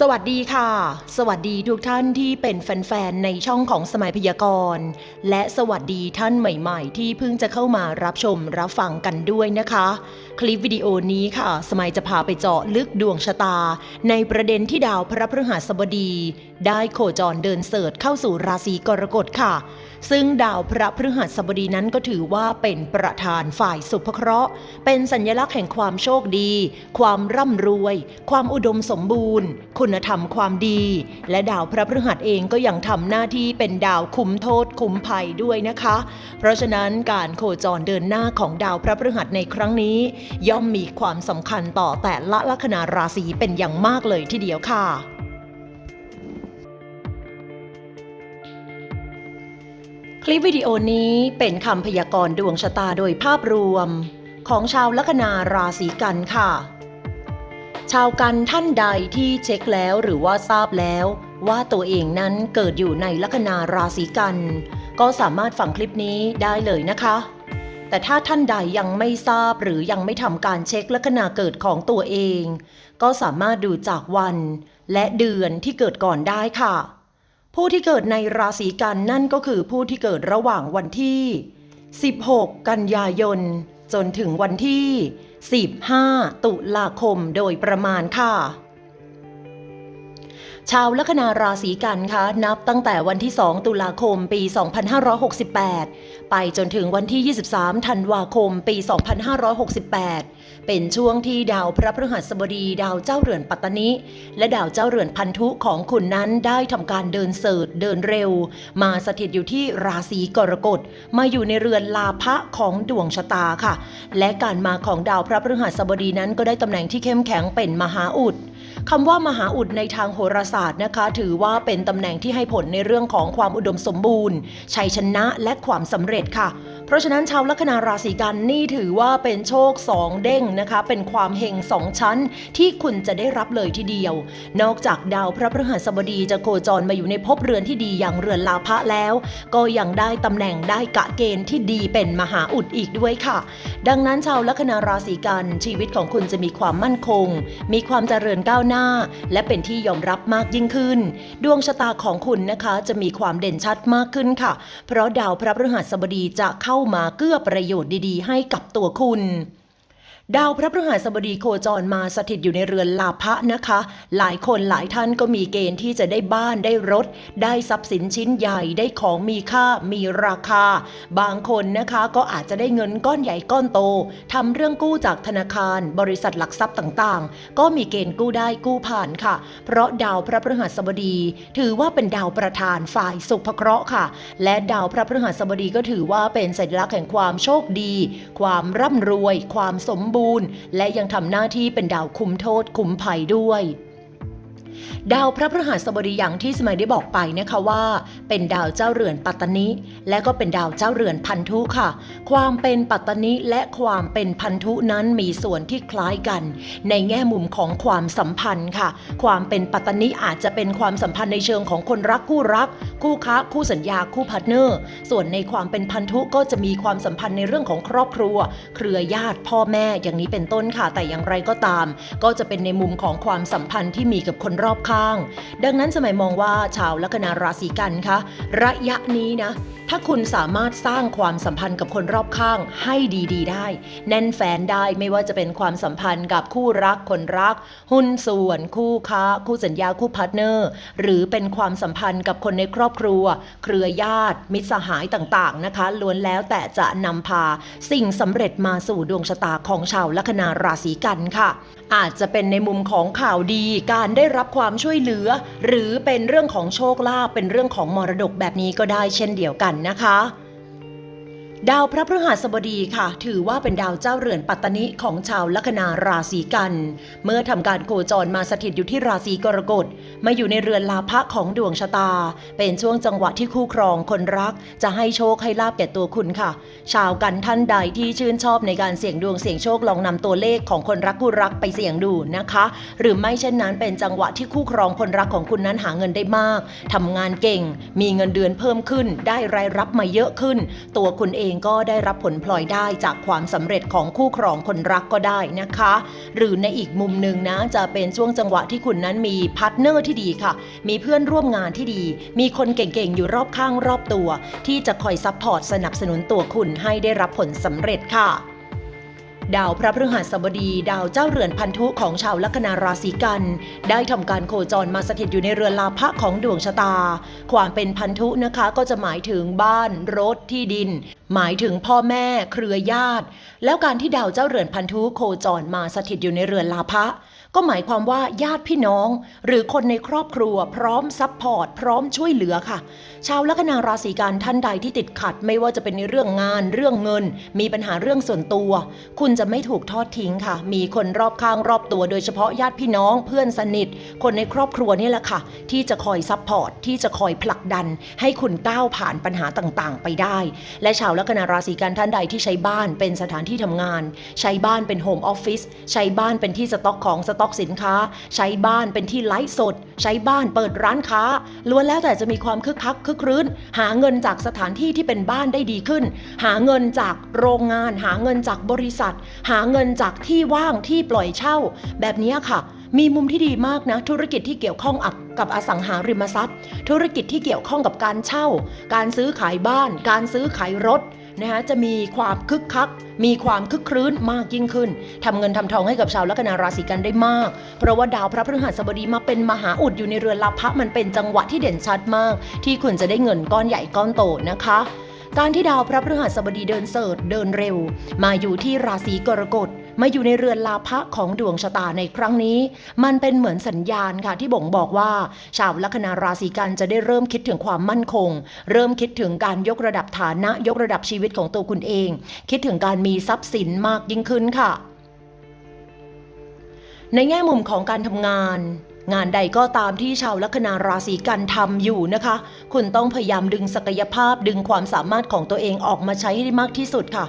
สวัสดีค่ะ สวัสดีทุกท่านที่เป็นแฟนๆ ในช่องของสมัยพยากรณ์ และสวัสดีท่านใหม่ๆ ที่เพิ่งจะเข้ามารับชมรับฟังกันด้วยนะคะ คลิปวิดีโอนี้ค่ะ สมัยจะพาไปเจาะลึกดวงชะตา ในประเด็นที่ดาวพระพฤหัสบดี ได้โคจรเดินเสิร์ชเข้าสู่ราศีกรกฎค่ะ ซึ่งดาวพระพฤหัสบดีนั้นก็ถือว่าเป็นประธานฝ่ายสุภเคราะห์ เป็นสัญลักษณ์แห่งความโชคดี ความร่ำรวย ความอุดมสมบูรณ์ คุณธรรมความดี และดาวพระพฤหัสเองก็ยังทำหน้าที่เป็นดาวคุ้มโทษคุ้มภัยด้วยนะคะ เพราะฉะนั้นการโคจรเดินหน้าของดาวพระพฤหัสในครั้งนี้ ย่อมมีความสำคัญต่อแต่ละลัคนาราศีเป็นอย่างมากเลยทีเดียวค่ะ คลิปวิดีโอนี้เป็นคำพยากรณ์ดวงชะตาโดยภาพรวม ของชาวลัคนาราศีกันค่ะ ชาวกันท่านใดที่เช็คแล้วหรือว่าทราบแล้ว ว่าตัวเองนั้นเกิดอยู่ในลัคนาราศีกัน ก็สามารถฟังคลิปนี้ได้เลยนะคะ แต่ถ้าท่านใดยังไม่ทราบหรือยังไม่ทำการเช็คลัคนาเกิดของตัวเอง ก็สามารถดูจากวัน และเดือนที่เกิดก่อนได้ค่ะ ผู้ที่เกิดในราศีกันนั่นก็คือผู้ที่เกิดระหว่างวันที่ 16 กันยายน จนถึงวันที่ 15 ตุลาคมโดยประมาณค่ะ ชาวลัคนาราศีกันคะนับตั้งแต่วันที่ 2 ตุลาคมปี 2568 ไปจนถึงวันที่ 23 ธันวาคมปี 2568 เป็นช่วงที่ดาวพระพฤหัสบดีดาวเจ้าเรือนปัตตนิและดาวเจ้าเรือนพันธุของคุณนั้นได้ทำการเดินเสิร์ชเดินเร็ว มาสถิตอยู่ที่ราศีกรกฎมาอยู่ในเรือนลาภะของดวงชะตาค่ะ และการมาของดาวพระพฤหัสบดีนั้นก็ได้ตำแหน่งที่เข้มแข็งเป็นมหาอุด คำว่ามหาอุดในทางโหราศาสตร์นะคะ ถือว่าเป็นตำแหน่งที่ให้ผลในเรื่องของความอุดมสมบูรณ์ ชัยชนะและความสำเร็จค่ะ เพราะฉะนั้นชาวลัคนาราศีกันนี่ถือว่าเป็นโชคสองเด้งนะคะ เป็นความเฮงสองชั้นที่คุณจะได้รับเลยทีเดียว นอกจากดาวพระพฤหัสบดีจะโคจรมาอยู่ในภพเรือนที่ดีอย่างเรือนลาภะแล้ว ก็ยังได้ตำแหน่งได้กะเกณฑ์ที่ดีเป็นมหาอุดอีกด้วยค่ะ ดังนั้นชาวลัคนาราศีกันชีวิตของคุณจะมีความมั่นคง มีความเจริญก้าวหน้า และเป็นที่ยอมรับมากยิ่งขึ้น ดวงชะตาของคุณนะคะจะมีความเด่นชัดมากขึ้นค่ะ เพราะดาวพระพฤหัสบดีจะเข้ามาเกื้อประโยชน์ดีๆ ให้กับตัวคุณ ดาวพระพฤหัสบดีโคจรมาสถิตอยู่ในเรือนลาภะนะคะ หลายคนหลายท่านก็มีเกณฑ์ที่จะได้บ้านได้รถ ได้ทรัพย์สินชิ้นใหญ่ได้ของมีค่ามีราคา บางคนนะคะก็อาจจะได้เงินก้อนใหญ่ก้อนโตทำเรื่องกู้จากธนาคาร บริษัทหลักทรัพย์ต่างๆ ก็มีเกณฑ์กู้ได้กู้ผ่านค่ะ เพราะดาวพระพฤหัสบดี ถือว่าเป็นดาวประธานฝ่ายสุภเคราะห์ค่ะ และดาวพระพฤหัสบดีก็ถือว่าเป็นสัญลักษณ์แห่งความโชคดี ความร่ำรวย ความสมบูรณ์ และยังทำหน้าที่เป็นดาวคุมโทษคุมภัยด้วย ดาวพระพฤหัสบดีอย่างที่สมัยได้บอกไปนะคะว่า เป็นดาวเจ้าเรือนปัตตนิ และก็เป็นดาวเจ้าเรือนพันธุค่ะ ความเป็นปัตตนิและความเป็นพันธุนั้นมีส่วนที่คล้ายกัน ในแง่มุมของความสัมพันธ์ค่ะ ความเป็นปัตตนิอาจจะเป็นความสัมพันธ์ในเชิงของคนรักคู่รัก คู่ค้าคู่สัญญาคู่พาร์ทเนอร์ ส่วนในความเป็นพันธุก็จะมีความสัมพันธ์ในเรื่องของครอบครัว เครือญาติพ่อแม่อย่างนี้เป็นต้นค่ะแต่อย่างไรก็ตาม ก็จะเป็นในมุมของความสัมพันธ์ที่มีกับคนรอบข้าง ดังนั้นสมัยมองว่าชาวลัคนาราศีกันคะระยะนี้นะ ถ้าคุณสามารถสร้างความสัมพันธ์กับคนรอบข้างให้ดีๆ ได้ แน่นแฟนได้ไม่ว่าจะเป็นความสัมพันธ์กับคู่รักคนรัก หุ้นส่วน คู่ค้า คู่สัญญาคู่พาร์ทเนอร์ หรือเป็นความสัมพันธ์กับคนในครอบครัว เครือญาติ มิตรสหายต่างๆนะคะ ล้วนแล้วแต่จะนำพา สิ่งสำเร็จมาสู่ดวงชะตาของชาวลัคนาราศีกันค่ะอาจจะเป็นในมุมของข่าวดีการได้รับความช่วยเหลือ หรือเป็นเรื่องของโชคลาภเป็นเรื่องของมรดกแบบนี้ก็ได้เช่นเดียวกันนะคะ ดาวพระพฤหัสบดีค่ะ ถือว่าเป็นดาวเจ้าเรือนปัตตนิของชาวลัคนาราศีกัน เมื่อทำการโคจรมาสถิตอยู่ที่ราศีกรกฎมาอยู่ในเรือนลาภะของดวงชะตา เป็นช่วงจังหวะที่คู่ครองคนรัก จะให้โชคให้ลาบแก่ตัวคุณค่ะ ชาวกันท่านใดที่ชื่นชอบในการเสี่ยงดวงเสี่ยงโชคลองนำตัวเลขของคนรักคู่รักไปเสี่ยงดูนะคะ หรือไม่เช่นนั้นเป็นจังหวะที่คู่ครองคนรักของคุณนั้นหาเงินได้มากทำงานเก่ง มีเงินเดือนเพิ่มขึ้น ได้รายรับมาเยอะขึ้น ตัวคุณเององก็ได้รับผลพลอยได้จากความสำเร็จของคู่ครองคนรักก็ได้นะคะ หรือในอีกมุมหนึ่งนะจะเป็นช่วงจังหวะที่คุณนั้นมีพาร์ทเนอร์ที่ดีค่ะ มีเพื่อนร่วมงานที่ดี มีคนเก่งๆ อยู่รอบข้างรอบตัว ที่จะคอยซัพพอร์ตสนับสนุนตัวคุณให้ได้รับผลสำเร็จค่ะ ดาวพระพฤหัสบดี ดาวเจ้าเรือนพันธุของชาวลัคนาราศีกัน ได้ทำการโคจรมาสถิตอยู่ในเรือนลาภะของดวงชะตา ความเป็นพันธุนะคะก็จะหมายถึงบ้านรถที่ดิน หมายถึงพ่อแม่เครือญาติ แล้วการที่ดาวเจ้าเรือนพันธุโคจรมาสถิตอยู่ในเรือนลาภะก็หมายความว่าญาติพี่น้อง หรือคนในครอบครัวพร้อมซัพพอร์ตพร้อมช่วยเหลือค่ะ ชาวลัคนาราศีกันท่านใดที่ติดขัด ไม่ว่าจะเป็นในเรื่องงานเรื่องเงิน มีปัญหาเรื่องส่วนตัว คุณจะไม่ถูกทอดทิ้งค่ะ มีคนรอบข้างรอบตัว โดยเฉพาะญาติพี่น้องเพื่อนสนิท คนในครอบครัวนี่แหละค่ะ ที่จะคอยซัพพอร์ตที่จะคอยผลักดัน ให้คุณก้าวผ่านปัญหาต่างๆ ไปได้ และชาวลัคนาราศีกันท่านใดที่ใช้บ้านเป็นสถานที่ทำงาน ใช้บ้านเป็นโฮมออฟฟิศใช้บ้านเป็นที่สต็อกของสต็อกสินค้า ใช้บ้านเป็นที่ไลฟ์สดใช้บ้านเปิดร้านค้าล้วนแล้วแต่จะมีความคึกคักคึกครื้น หาเงินจากสถานที่ที่เป็นบ้านได้ดีขึ้น หาเงินจากโรงงาน หาเงินจากบริษัท หาเงินจากที่ว่างที่ปล่อยเช่า แบบนี้ค่ะ มีมุมที่ดีมากนะ ธุรกิจที่เกี่ยวข้องกับอสังหาริมทรัพย์ ธุรกิจที่เกี่ยวข้องกับการเช่า การซื้อขายบ้าน การซื้อขายรถ นะคะจะมีความคึกคัก มีความคึกครื้นมากยิ่งขึ้นทำเงินทำทองให้กับชาวลัคนาราศีกันได้มาก เพราะว่าดาวพระพฤหัสบดีมาเป็นมหาอุดอยู่ในเรือนลาภะมันเป็นจังหวะที่เด่นชัดมาก ที่คุณจะได้เงินก้อนใหญ่ก้อนโตนะคะการที่ดาวพระพฤหัสบดีเดินเสิร์ชเดินเร็ว มาอยู่ที่ราศีกรกฎ มาอยู่ในเรือนลาภะของดวงชะตาในครั้งนี้ มันเป็นเหมือนสัญญาณค่ะที่บ่งบอกว่า ชาวลัคนาราศีกันจะได้เริ่มคิดถึงความมั่นคง เริ่มคิดถึงการยกระดับฐานะยกระดับชีวิตของตัวคุณเอง คิดถึงการมีทรัพย์สินมากยิ่งขึ้นค่ะ ในแง่มุมของการทำงาน งานใดก็ตามที่ชาวลัคนาราศีกันทำอยู่นะคะ คุณต้องพยายามดึงศักยภาพดึงความสามารถของตัวเองออกมาใช้ให้ได้มากที่สุดค่ะ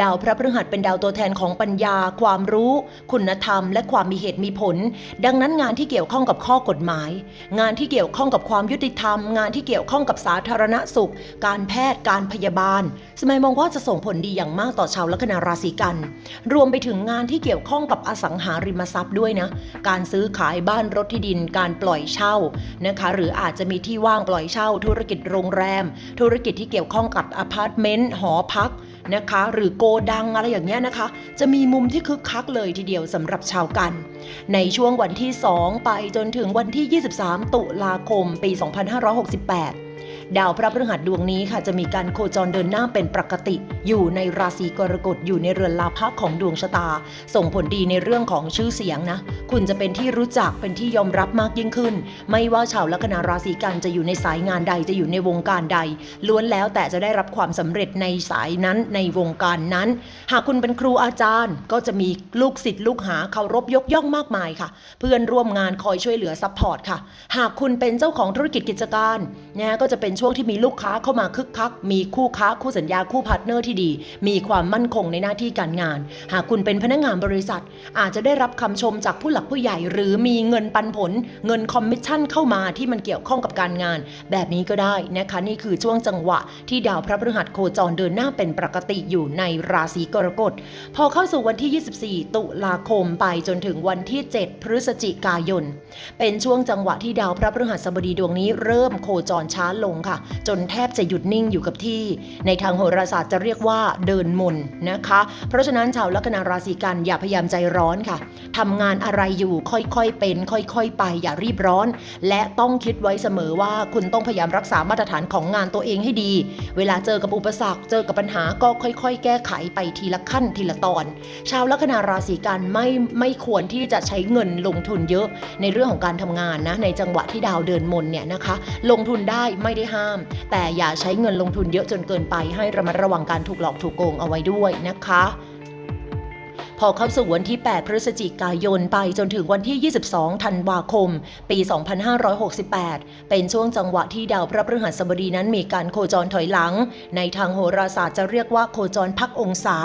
ดาวพระพฤหัสเป็นดาวตัวแทนของปัญญา ความรู้ คุณธรรม และความมีเหตุมีผล ดังนั้นงานที่เกี่ยวข้องกับข้อกฎหมาย งานที่เกี่ยวข้องกับความยุติธรรม งานที่เกี่ยวข้องกับสาธารณสุข การแพทย์การพยาบาล สมัยมองว่าจะส่งผลดีอย่างมากต่อชาวลัคนาราศีกัน รวมไปถึงงานที่เกี่ยวข้องกับอสังหาริมทรัพย์ด้วยนะ การซื้อขายบ้านรถที่ดินการปล่อยเช่านะคะหรืออาจจะมีที่ว่างปล่อยเช่า ธุรกิจโรงแรม ธุรกิจที่เกี่ยวข้องกับอพาร์ตเมนต์หอพักนะคะหรือโกดังอะไรอย่างเงี้ยนะคะ จะมีมุมที่คึกคักเลยทีเดียวสำหรับชาวกัน ในช่วงวันที่ 2 ไปจนถึงวันที่ 23 ตุลาคม ปี 2568 ดาวพระพฤหัสดวงนี้ค่ะจะมีการโคจรเดินหน้าเป็นปกติ อยู่ในราศีกรกฎอยู่ในเรือนลาภะของดวงชะตา ส่งผลดีในเรื่องของชื่อเสียงนะ คุณจะเป็นที่รู้จักเป็นที่ยอมรับมากยิ่งขึ้น ไม่ว่าชาวลัคนาราศีกันจะอยู่ในสายงานใดจะอยู่ในวงการใด ล้วนแล้วแต่จะได้รับความสำเร็จในสายนั้นในวงการนั้น หากคุณเป็นครูอาจารย์ก็จะมีลูกศิษย์ลูกหาเคารพยกย่องมากมายค่ะ เพื่อนร่วมงานคอยช่วยเหลือซัพพอร์ตค่ะ หากคุณเป็นเจ้าของธุรกิจกิจการนะก็จะเป็นช่วงที่มีลูกค้าเข้ามาคึกคัก มีคู่ค้าคู่สัญญาคู่พาร์ทเนอร์ที่ดี มีความมั่นคงในหน้าที่การงาน หากคุณเป็นพนักงานบริษัท อาจจะได้รับคำชมจากผู้หลักผู้ใหญ่ หรือมีเงินปันผล เงินคอมมิชชั่นเข้ามาที่มันเกี่ยวข้องกับการงาน แบบนี้ก็ได้นะคะนี่คือช่วงจังหวะ ที่ดาวพระพฤหัสโคจรเดินหน้าเป็นปกติอยู่ในราศีกรกฎพอเข้าสู่วันที่ 24 ตุลาคมไปจนถึงวันที่ 7 พฤศจิกายน เป็นช่วงจังหวะที่ดาวพระพฤหัสบดีดวงนี้เริ่มโคจรช้าลงค่ะจนแทบจะหยุดนิ่งอยู่กับที่ ในทางโหราศาสตร์จะเรียกว่าเดินมนนะคะ เพราะฉะนั้นชาวลัคนาราศีกันอย่าพยายามใจร้อนค่ะทำงานอะไรอยู่ค่อยๆเป็น ค่อยๆ ไปอย่ารีบร้อน และต้องคิดไว้เสมอว่าคุณต้องพยายามรักษามาตรฐานของงานตัวเองให้ดี เวลาเจอกับอุปสรรคเจอกับปัญหาก็ค่อยๆ แก้ไขไปทีละขั้นทีละตอน ชาวลัคนาราศีกันไม่ไม่ควรที่จะใช้เงินลงทุนเยอะในเรื่องของการทำงานนะในจังหวะที่ดาวเดินมนเนี่ยนะคะ ลงทุนได้ไม่ได้ห้าม แต่อย่าใช้เงินลงทุนเยอะจนเกินไปให้ระมัดระวังการถูกหลอกถูกโกงเอาไว้ด้วยนะคะ พอเข้าสู่วันที่ 8 พฤศจิกายนไปจนถึงวันที่ 22 ธันวาคม ปี 2568 เป็นช่วงจังหวะที่ดาวพระพฤหัสบดีนั้นมีการโคจรถอยหลัง ในทางโหราศาสตร์จะเรียกว่าโคจรพักองศา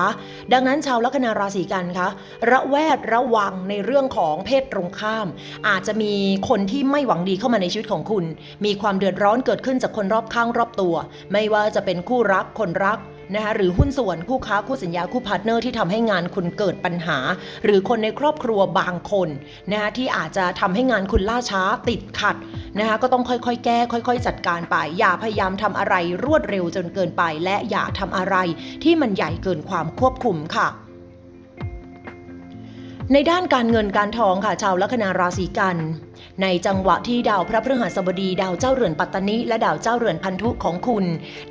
ดังนั้นชาวลัคนาราศีกันคะระแวดระวังในเรื่องของเพศตรงข้าม อาจจะมีคนที่ไม่หวังดีเข้ามาในชีวิตของคุณ มีความเดือดร้อนเกิดขึ้นจากคนรอบข้างรอบตัว ไม่ว่าจะเป็นคู่รักคนรัก นะคะหรือหุ้นส่วนคู่ค้าคู่สัญญาคู่พาร์ทเนอร์ที่ทำให้งานคุณเกิดปัญหา หรือคนในครอบครัวบางคนนะคะที่อาจจะทำให้งานคุณล่าช้าติดขัดนะคะก็ต้องค่อยๆ แก้ ค่อย ๆ จัดการไป อย่าพยายามทำอะไรรวดเร็วจนเกินไป และอย่าทำอะไรที่มันใหญ่เกินความควบคุมค่ะในด้านการเงินการทองค่ะชาวลัคนาราศีกัน ในจังหวะที่ดาวพระพฤหัสบดีดาวเจ้าเรือนปัตตานิและดาวเจ้าเรือนพันธุของคุณ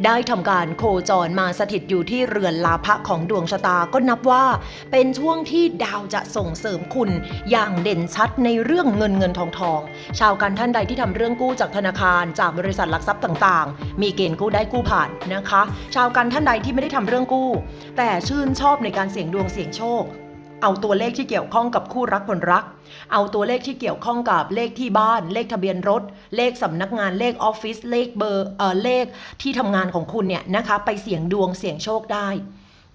ได้ทำการโคจรมาสถิตอยู่ที่เรือนลาภะของดวงชะตาก็นับว่า เป็นช่วงที่ดาวจะส่งเสริมคุณอย่างเด่นชัดในเรื่องเงินเงินทองทอง ชาวการท่านใดที่ทำเรื่องกู้จากธนาคารจากบริษัทหลักทรัพย์ต่างๆ มีเกณฑ์กู้ได้กู้ผ่านนะคะ ชาวการท่านใดที่ไม่ได้ทำเรื่องกู้ แต่ชื่นชอบในการเสี่ยงดวงเสี่ยงโชค เอาตัวเลขที่เกี่ยวข้องกับคู่รักคนรัก เอาตัวเลขที่เกี่ยวข้องกับเลขที่บ้าน เลขทะเบียนรถ เลขสำนักงานเลขออฟฟิศเลขเบอร์เอ่อเลขที่ทำงานของคุณเนี่ยนะคะไปเสี่ยงดวงเสี่ยงโชคได้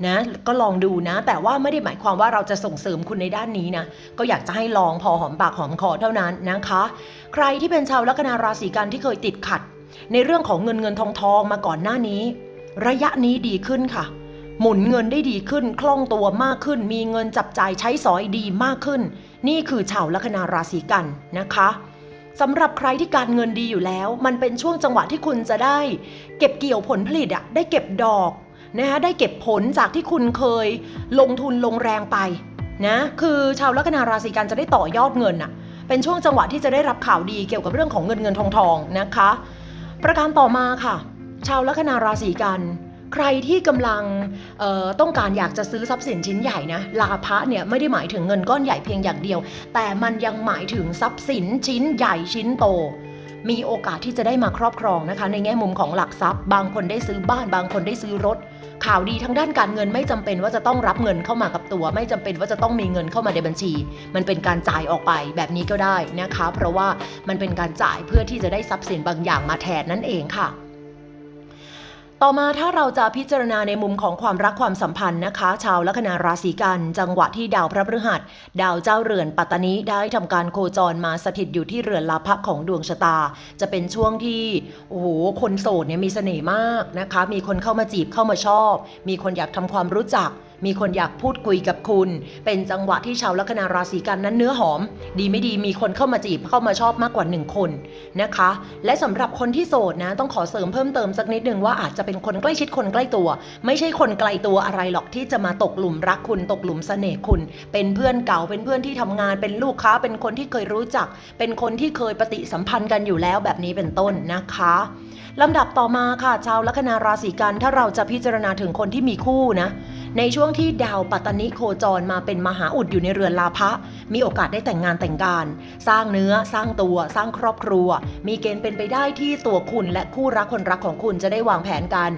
นะก็ลองดูนะ แต่ว่าไม่ได้หมายความว่าเราจะส่งเสริมคุณในด้านนี้นะ ก็อยากจะให้ลองพอหอมปากหอมคอเท่านั้นนะคะ ใครที่เป็นชาวลัคนาราศีกันที่เคยติดขัด ในเรื่องของเงินเงินทองทองมาก่อนหน้านี้ ระยะนี้ดีขึ้นค่ะ หมุนเงินได้ดีขึ้นคล่องตัวมากขึ้น มีเงินจับจ่ายใช้สอยดีมากขึ้น นี่คือชาวลัคนาราศีกันนะคะสำหรับใครที่การเงินดีอยู่แล้ว มันเป็นช่วงจังหวะที่คุณจะได้ เก็บเกี่ยวผลผลิตอะได้เก็บดอกนะคะได้เก็บผลจากที่คุณเคย ลงทุนลงแรงไปนะคือชาวลัคนาราศีกันจะได้ต่อยอดเงินอะเป็นช่วงจังหวะที่จะได้รับข่าวดีเกี่ยวกับเรื่องของเงินเงินทองทองนะคะ ประการต่อมาค่ะ ชาวลัคนาราศีกัน ใครที่กำลังต้องการอยากจะซื้อทรัพย์สินชิ้นใหญ่นะลาภะเนี่ยไม่ได้หมายถึงเงินก้อนใหญ่เพียงอย่างเดียว แต่มันยังหมายถึงทรัพย์สินชิ้นใหญ่ชิ้นโต มีโอกาสที่จะได้มาครอบครองนะคะ ในแง่มุมของหลักทรัพย์ บางคนได้ซื้อบ้าน บางคนได้ซื้อรถ ข่าวดีทางด้านการเงินไม่จำเป็นว่าจะต้องรับเงินเข้ามากับตัว ไม่จำเป็นว่าจะต้องมีเงินเข้ามาในบัญชี มันเป็นการจ่ายออกไปแบบนี้ก็ได้นะคะ เพราะว่ามันเป็นการจ่ายเพื่อที่จะได้ทรัพย์สินบางอย่างมาแทนนั่นเองค่ะ ต่อมาถ้าเราจะพิจารณาในมุมของความรักความสัมพันธ์นะคะ ชาวลัคนาราศีกัน จังหวะที่ดาวพระพฤหัส ดาวเจ้าเรือนปัตตานีได้ทำการโคจรมาสถิตอยู่ที่เรือนลาภะของดวงชะตา จะเป็นช่วงที่โอ้โหคนโสดเนี่ยมีเสน่ห์มากนะคะ มีคนเข้ามาจีบเข้ามาชอบ มีคนอยากทำความรู้จัก มีคนอยากพูดคุยกับคุณ เป็นจังหวะที่ชาวลัคนาราศีกันนั้นเนื้อหอม ดีไม่ดีมีคนเข้ามาจีบเข้ามาชอบมากกว่าหนึ่งคนนะคะ และสำหรับคนที่โสดนะ ต้องขอเสริมเพิ่มเติมสักนิดนึงว่าอาจจะเป็นคนใกล้ชิดคนใกล้ตัว ไม่ใช่คนไกลตัวอะไรหรอกที่จะมาตกหลุมรักคุณตกหลุมเสน่ห์คุณ เป็นเพื่อนเก่าเป็นเพื่อนที่ทำงานเป็นลูกค้า เป็นคนที่เคยรู้จัก เป็นคนที่เคยปฏิสัมพันธ์กันอยู่แล้วแบบนี้เป็นต้นนะคะลำดับต่อมาค่ะชาวลัคนาราศีกันถ้าเราจะพิจารณาถึงคนที่มีคู่นะในช่วงที่ดาวปัตตานิโคจรมาเป็นมหาอุดอยู่ในเรือนลาภะมีโอกาสได้แต่งงานแต่งการ สร้างเนื้อสร้างตัว สร้างครอบครัว มีเกณฑ์เป็นไปได้ที่ตัวคุณและคู่รักคนรักของคุณจะได้วางแผนการ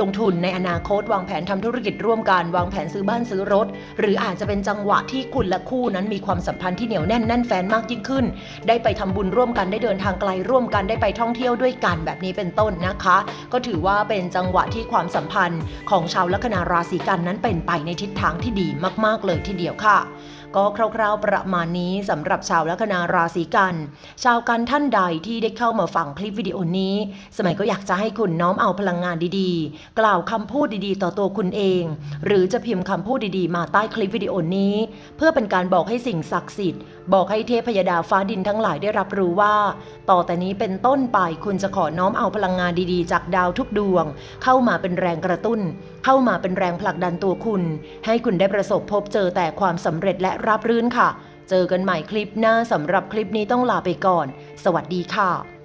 ลงทุนในอนาคต วางแผนทำธุรกิจร่วมกัน วางแผนซื้อบ้านซื้อรถ หรืออาจจะเป็นจังหวะที่คุณและคู่นั้นมีความสัมพันธ์ที่เหนียวแน่นแน่นแฟนมากยิ่งขึ้น ได้ไปทำบุญร่วมกันได้เดินทางไกลร่วมกันได้ไปท่องเที่ยวด้วยกันแบบนี้เป็นต้นนะคะ ก็ถือว่าเป็นจังหวะที่ความสัมพันธ์ของชาวลัคนาราศีกันนั้นเป็นไปในทิศทางที่ดีมากๆเลยทีเดียวค่ะก็คร่าวๆประมาณนี้สำหรับชาวลัคนาราศีกัน ชาวกันท่านใดที่ได้เข้ามาฟังคลิปวิดีโอนี้ สมัยก็อยากจะให้คุณน้อมเอาพลังงานดีๆ กล่าวคำพูดดีๆ ต่อตัวคุณเอง หรือจะพิมพ์คำพูดดีๆ มาใต้คลิปวิดีโอนี้ เพื่อเป็นการบอกให้สิ่งศักดิ์สิทธิ์ บอกให้เทพยดาฟ้าดินทั้งหลายได้รับรู้ว่า ต่อแต่นี้เป็นต้นไปคุณจะขอน้อมเอาพลังงานดีๆ จากดาวทุกดวง เข้ามาเป็นแรงกระตุ้น เข้ามาเป็นแรงผลักดันตัวคุณ ให้คุณได้ประสบพบเจอแต่ความสำเร็จและราบรื่นค่ะ เจอกันใหม่คลิปหน้าสำหรับคลิปนี้ต้องลาไปก่อน สวัสดีค่ะ